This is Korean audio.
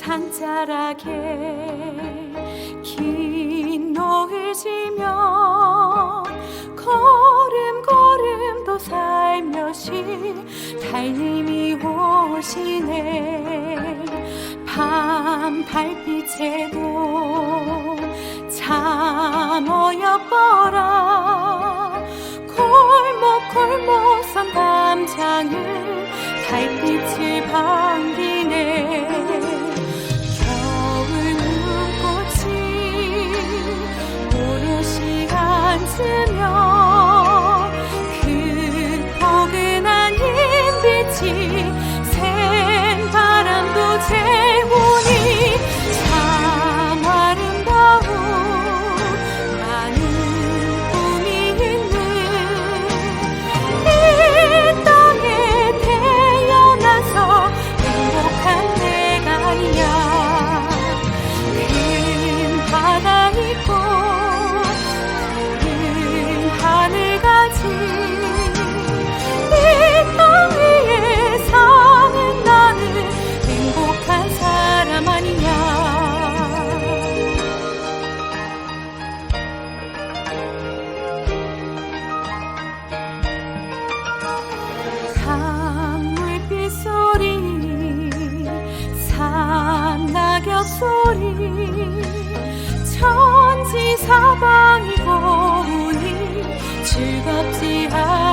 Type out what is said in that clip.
저 산자락에 긴 노을 지며 걸음걸음도 살며시 달님이 오시네. 밤 달빛에도 참 어여뻐라. 골목골목 선담장을 달빛이 반기 있고 푸른 하늘 가 진 이땅 위에 사는 나는 행복한 사람 아니냐. 강물빛 소리 산낙엽 소리 천 지 사방이 고우니 즐겁지 않아